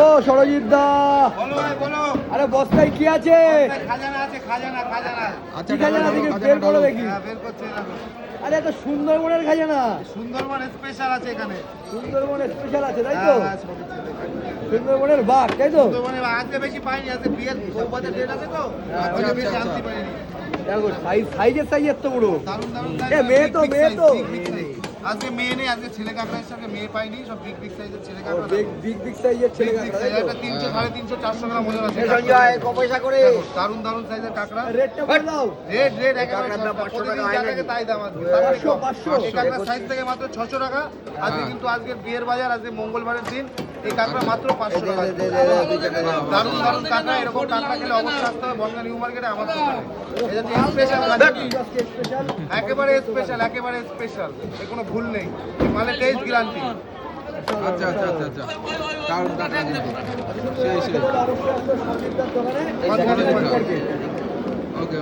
ও সরজিৎ দা। বলো ভাই বলো। আরে বস্তায় কি আছে? খাজানা আছে খাজানা খাজানা। কি খাজানা দিকে বের করে দেখি। হ্যাঁ, আরে এত সুন্দরবনের খাজানা। সুন্দরবন স্পেশাল আছে এখানে। সুন্দরবনের স্পেশাল আছে তাই তো? হ্যাঁ, হ্যাঁ, সবই ছেলে। সুন্দরবনের বাঘ তাই তো? সুন্দরবনে আজকে বেশি পাইনি আজকে বিয়ের বৌভাতের ডেট আছে তো। আচ্ছা, আজকে বেশি আচ্ছা, আনতে পারিনি দেখো সাইজ সাইজের সাইজ এত বড়। মেয়ে তো, মেয়ে তো। আজকে মেয়ে নেই আজকে ছেলে কাঁকড়া সঙ্গে মেয়ে পাইনি সব বিগ বিগ সাইজের ছেলে কাঁকড়া। বিগ বিগ বিগ সাইজের ছেলে কাঁকড়া, তিনশো সাড়ে তিনশো চারশো গ্রাম ওজন আছে সঞ্জয় ক পয়সা করে? দেখো, দারুণ দারুণ সাইজের কাঁকড়া। রেটটা বলে দাও। রেট রেট একেবারে কাঁকড়ার দাম সস্তা। 500 টাকা হয় নাকি? তাই দাম আজকে। পাঁচশো, পাঁচশো। এই কাঁকড়ার সাইজ থেকে মাত্র ছশো টাকা। আজকে কিন্তু আজকে বিয়ের বাজার আজকে মঙ্গলবারের দিন এই কাঁকড়া মাত্র পাঁচশো টাকা। দে, দে, দে, দে, দুই টাকা দাও। দারুণ দারুণ কাঁকড়া এরকম কাঁকড়া খেলে অবশ্যই আসতে হবে বনগা নিউ মার্কেটে আমার দোকানে এটা স্পেশাল একেবারে স্পেশাল একেবারে স্পেশাল এ কোনো ভুল নেই মানে টেস্ট গ্যারান্টি আচ্ছা আচ্ছা আচ্ছা আচ্ছা কারণ টাকা দিবি সেই সেই অবশ্যই আসবে সঞ্জীবদার দোকানে Bongaon new market. Market okay okay